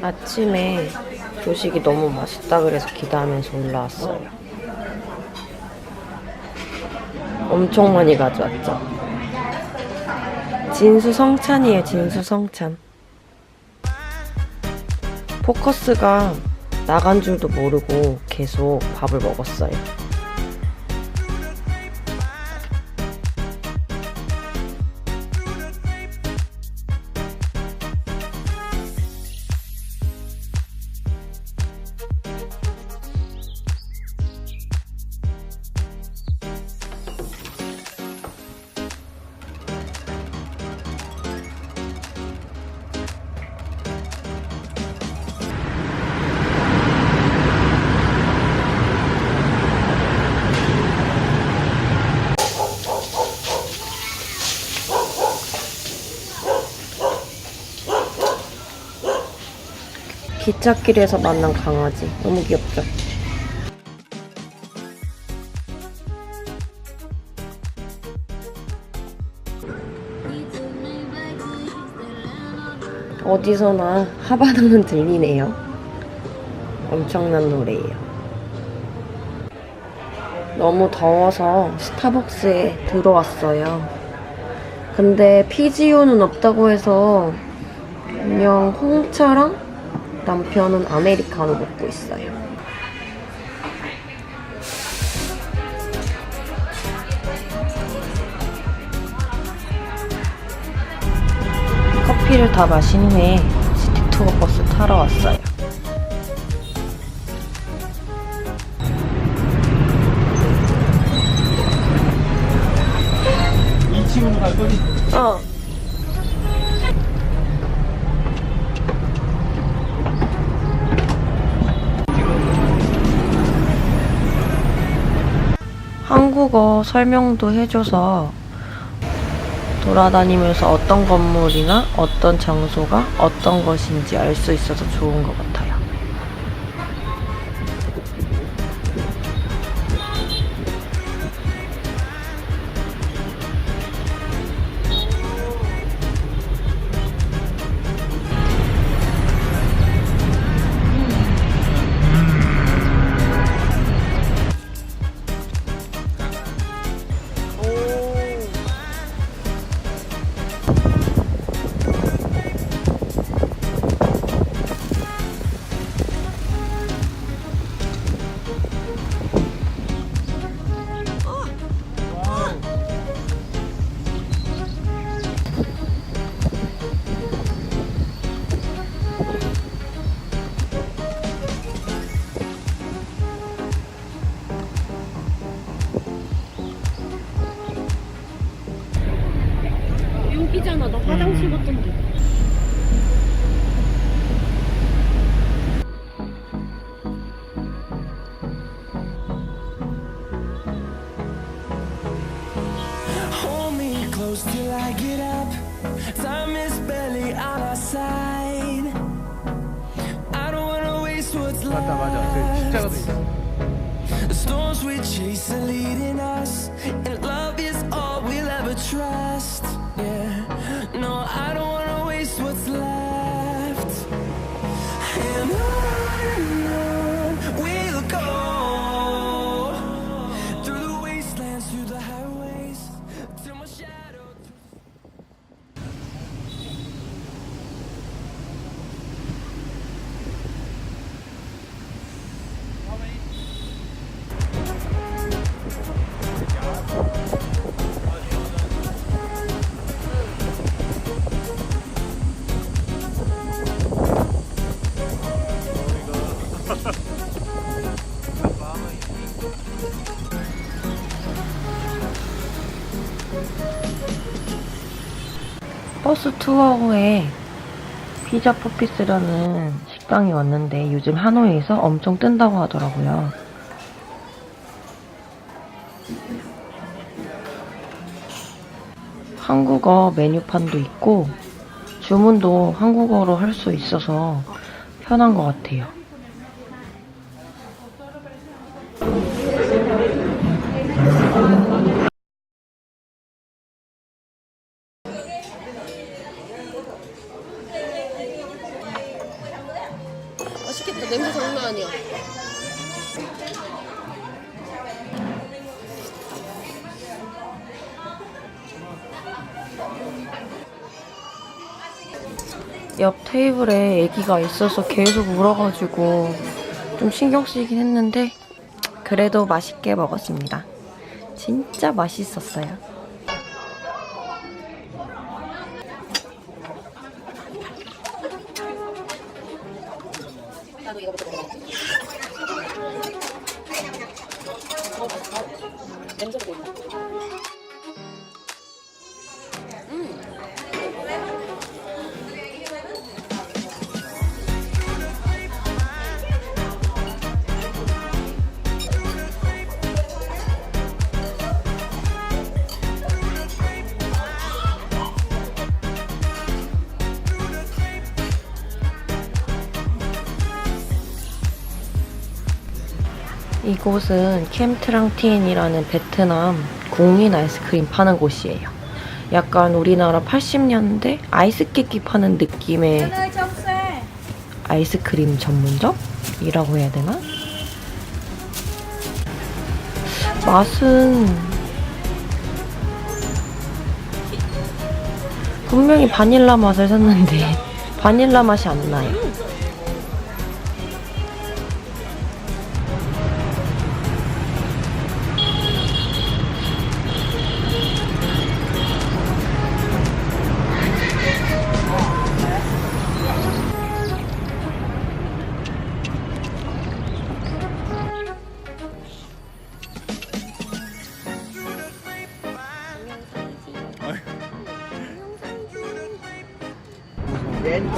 아침에 조식이 너무 맛있다 그래서 기대하면서 올라왔어요. 엄청 많이 가져왔죠. 진수성찬이에요, 진수성찬. 포커스가 나간 줄도 모르고 계속 밥을 먹었어요. 기찻길에서 만난 강아지. 너무 귀엽죠? 어디서나 하바나는 들리네요. 엄청난 노래예요. 너무 더워서 스타벅스에 들어왔어요. 근데 피지오는 없다고 해서 그냥 홍차랑 남편은 아메리카노 먹고 있어요. 커피를 다 마신 후에 시티 투어 버스 타러 왔어요. 한국어 설명도 해줘서 돌아다니면서 어떤 건물이나 어떤 장소가 어떤 것인지 알 수 있어서 좋은 것 같아요. 여기잖아. 나 화장실 갔던데. Hold me close till I get up. Time is barely on our side. I don't wanna waste what's 맞다 맞아 저 left. 십자가도 있어 The storms we chase are leading us, and love is all we'll ever trust. Yeah, no, I don't wanna waste what's left. 투어 후에 피자 포피스라는 식당이 왔는데 요즘 하노이에서 엄청 뜬다고 하더라고요. 한국어 메뉴판도 있고 주문도 한국어로 할 수 있어서 편한 것 같아요. 옆 테이블에 아기가 있어서 계속 울어가지고 좀 신경 쓰이긴 했는데 그래도 맛있게 먹었습니다. 진짜 맛있었어요. 냄새가 이곳은 캠트랑티엔이라는 베트남 공인 아이스크림 파는 곳이에요. 약간 우리나라 80년대 아이스 깨끼 파는 느낌의 아이스크림 전문점이라고 해야 되나? 맛은 분명히 바닐라 맛을 샀는데 바닐라 맛이 안 나요.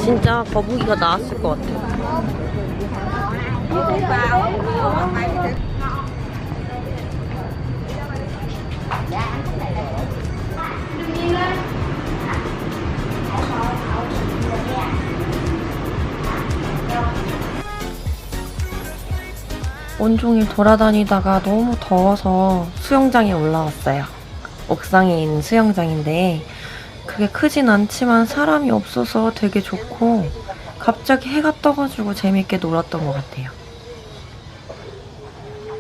진짜 거북이가 나왔을 것 같아. 온종일 돌아다니다가 너무 더워서 수영장에 올라왔어요. 옥상에 있는 수영장인데 그게 크진 않지만 사람이 없어서 되게 좋고 갑자기 해가 떠가지고 재밌게 놀았던 것 같아요.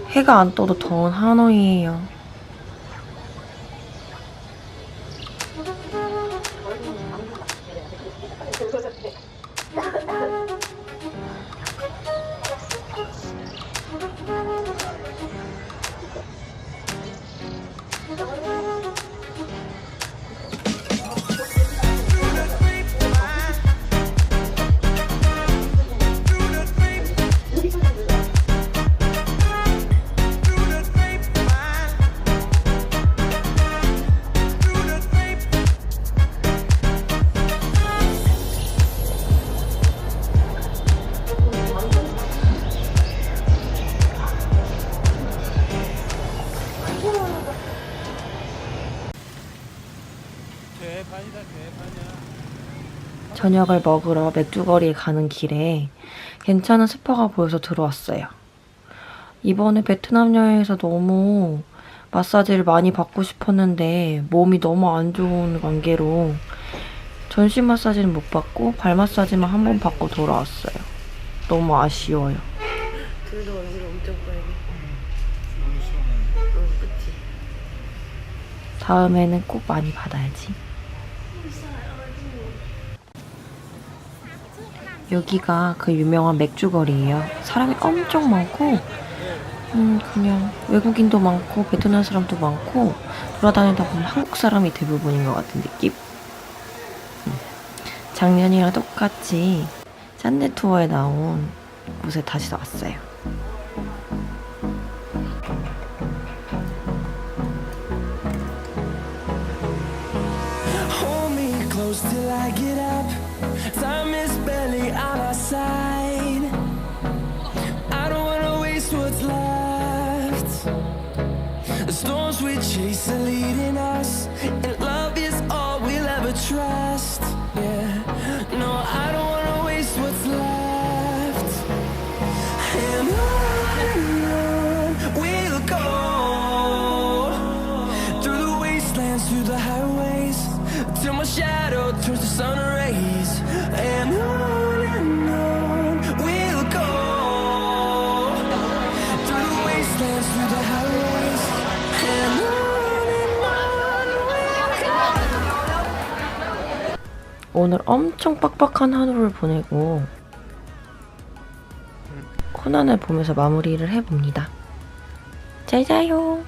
해가 안 떠도 더운 하노이예요. 저녁을 먹으러 맥주거리에 가는 길에 괜찮은 스파가 보여서 들어왔어요. 이번에 베트남 여행에서 너무 마사지를 많이 받고 싶었는데 몸이 너무 안 좋은 관계로 전신 마사지는 못 받고 발 마사지만 한 번 받고 돌아왔어요. 너무 아쉬워요. 둘도 얼굴 엄청 빨개. 응, 그치. 다음에는 꼭 많이 받아야지. 여기가 그 유명한 맥주거리예요. 사람이 엄청 많고, 음, 그냥 외국인도 많고, 베트남 사람도 많고, 돌아다니다 보면 한국 사람이 대부분인 것 같은 느낌? 음. 작년이랑 똑같이 짠내 투어에 나온 곳에 다시 왔어요. We chase are leading us, 오늘 엄청 빡빡한 하루를 보내고 코난을 보면서 마무리를 해봅니다. 잘 자요.